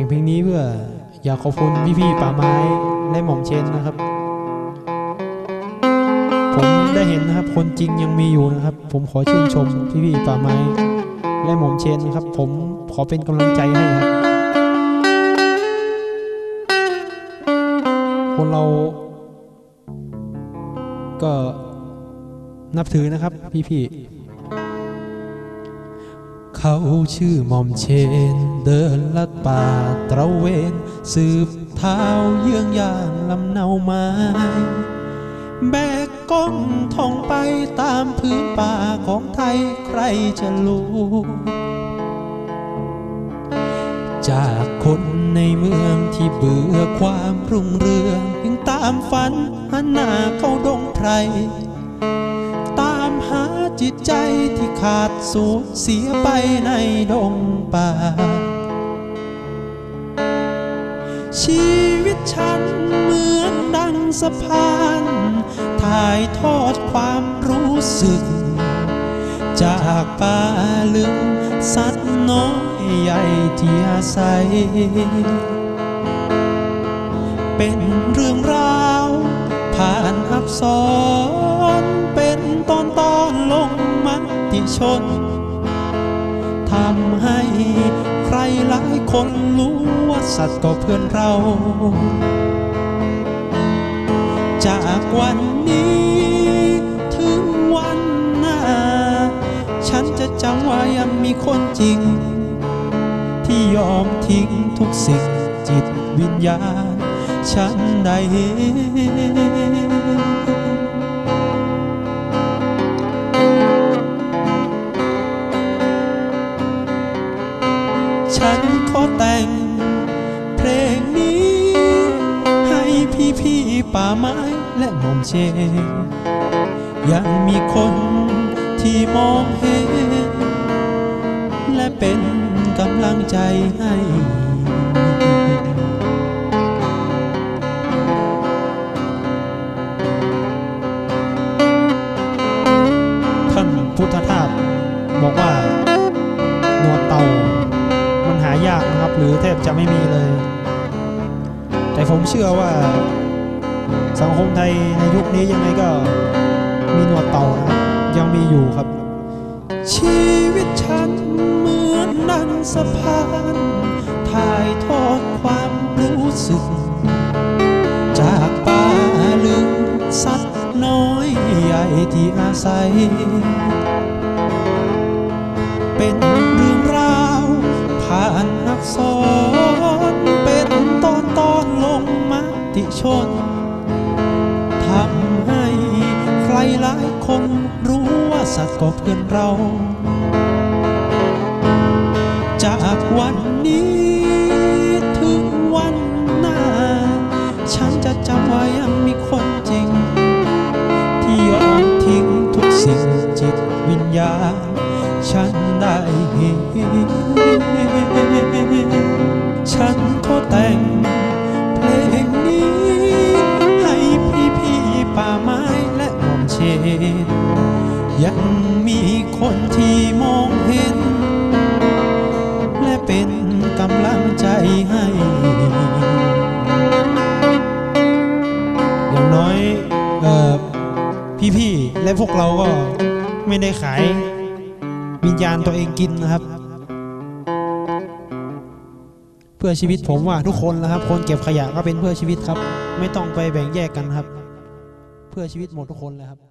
แต่งเพลงนี้เพื่ออยากขอบคุณพี่ๆป่าไม้และหม่อมเชนนะครับ ผมได้เห็นนะครับ คนจริงยังมีอยู่นะครับ ผมขอชื่นชมพี่ๆป่าไม้และหม่อมเชนนะครับ ผมขอเป็นกำลังใจให้ครับ คนเราก็นับถือนะครับพี่ๆ เขาชื่อมอมเชน เดินลัดป่าตระเวน สืบเท้าเยื่องย่างลำเนาไม้ แบกก้องท่องไปตามพื้นป่าของไทยใครจะรู้ จากคนในเมืองที่เบื่อความรุ่งเรืองยังตามฝันหันหน้าเข้าดงไพร จิตใจที่ขาดสูญเสียไปในดงป่า ชีวิตฉันเหมือนดังสะพานถ่ายทอดความรู้สึก จากป่าลึกสัตว์น้อยใหญ่ที่อาศัย เป็นเรื่องราวผ่านอักษร ชน ทำให้ใครหลายคนรู้ว่าสัตว์ก็เพื่อนเรา จากวันนี้ถึงวันหน้า ฉันจะจำว่ายังมีคนจริง ที่ยอมทิ้งทุกสิ่งจิตวิญญาณฉันได้ ฉันขอแต่ง เพลงนี้ ให้พี่พี่ๆป่าไม้และหม่อมเชยังมีคนที่มองเห็น และเป็นกำลังใจให้ หรือแทบจะไม่มีเลย แต่ผมเชื่อว่าสังคมไทยในยุคนี้ยังไงก็มีหนวดเต่านะครับยังมีอยู่ครับ ชีวิตฉันเหมือนดังสะพานถ่ายทอดความรู้สึก จากป่าลึกสัตว์น้อยใหญ่ที่อาศัย เป็นเรื่อง กษรเป็นตอนตอนลงมติชนทำให้ใครหลายคนรู้ว่าสัตว์ก็เพื่อนเรา จากวันนี้ถึงวันหน้า ฉันจะจำไว้ยังมีคนจริง ที่ยอมทิ้งทุกสิ่งจิตวิญญาณ ฉันได้เห็น ฉันก็แต่งเพลงนี้ ให้พี่พี่ๆป่าไม้และหม่อมเชน ยังมีคนที่มองเห็น และเป็นกำลังใจให้อย่างน้อยพี่ๆและพวกเราก็ไม่ได้ขาย วิญญาณตัวเองกินนะครับ เพื่อชีวิตผมว่าทุกคนนะครับ คนเก็บขยะก็เป็นเพื่อชีวิตครับ ไม่ต้องไปแบ่งแยกกันครับ เพื่อชีวิตหมดทุกคนเลยครับ